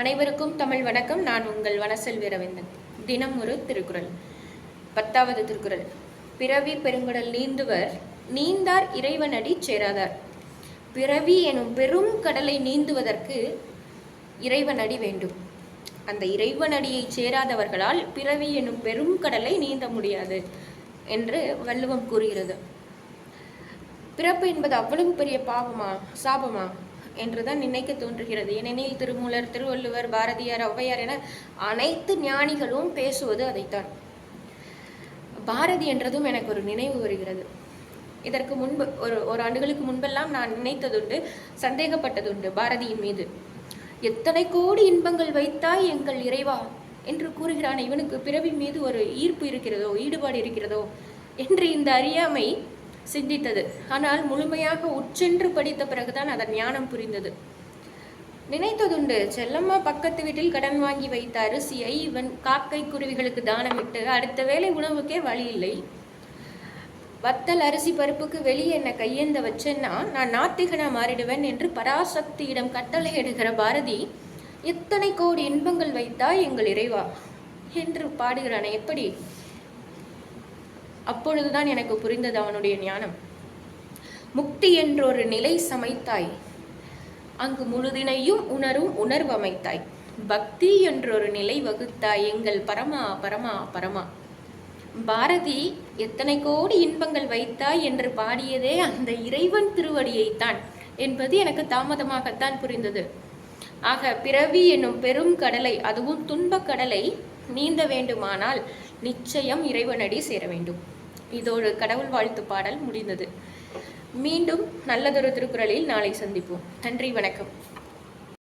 அனைவருக்கும் தமிழ் வணக்கம். நான் உங்கள் வனசெல்வி ரவிந்தன் தினம் ஒரு திருக்குறள். பத்தாவது திருக்குறள். பிறவி பெருங்குடல் நீந்துவர் நீந்தார் இறைவனடி சேராதார். பிறவி எனும் பெரும் கடலை நீந்துவதற்கு இறைவனடி வேண்டும். அந்த இறைவனடியை சேராதவர்களால் பிறவி எனும் பெரும் கடலை நீந்த முடியாது என்று வள்ளுவம் கூறுகிறது. பிறப்பு என்பது அவ்வளவு பெரிய பாவமா சாபமா? என்றுதான் நினைக்க தோன்றுகிறது. ஏனெனில் திருமூலர் திருவள்ளுவர் பாரதியார் ஔவையார் என அனைத்து ஞானிகளும் பேசுவது அதைத்தான். பாரதி என்றதும் எனக்கு ஒரு நினைவு வருகிறது. இதற்கு முன்பு ஒரு ஒரு ஆண்டுகளுக்கு முன்பெல்லாம் நான் நினைத்ததுண்டு சந்தேகப்பட்டதுண்டு பாரதியின் மீது. எத்தனை கோடி இன்பங்கள் வைத்தாய் எங்கள் இறைவா என்று கூறுகிறான் இவனுக்கு பிறவி மீது ஒரு ஈர்ப்பு இருக்கிறதோ ஈடுபாடு இருக்கிறதோ? என்று இந்த அறியாமை சிந்தித்தது. ஆனால் முழுமையாக உச்சென்று படித்த பிறகுதான் அதன் ஞானம் புரிந்தது. நினைத்ததுண்டு செல்லம்மா பக்கத்து வீட்டில் கடன் வாங்கி வைத்த அரிசியை இவன் காக்கை குருவிகளுக்கு தானமிட்டு அடுத்த வேளை உணவுக்கே வழி இல்லை. வத்தல் அரிசி பருப்புக்கு வெளியே என்ன கையேந்த வச்சேன்னா நான் நாத்திகனா மாறிடுவேன் என்று பராசக்தியிடம் கட்டளை எடுகிற பாரதி எத்தனை கோடி இன்பங்கள் வைத்தா எங்கள் இறைவா? என்று பாடுகிறானே எப்படி? அப்பொழுதுதான் எனக்கு புரிந்தது அவனுடைய ஞானம். முக்தி என்றொரு நிலை சமைத்தாய். அங்கு முழுதினையும் உணரும் உணர்வமைத்தாய் பக்தி என்றொரு நிலை வகுத்தாய். எங்கள் பரமா பரமா பரமா. பாரதி எத்தனை கோடி இன்பங்கள் வைத்தாய் என்று பாடியதே அந்த இறைவன் திருவடியைத்தான் என்பது எனக்கு தாமதமாகத்தான் புரிந்தது. ஆக பிறவி என்னும் பெரும் கடலை அதுவும் துன்பக் கடலை நீந்த வேண்டுமானால் நிச்சயம் இறைவனடி சேர வேண்டும். இதோடு கடவுள் வாழ்த்து பாடல் முடிந்தது. மீண்டும் நல்லதொரு திருக்குறளில் நாளை சந்திப்போம். நன்றி வணக்கம்.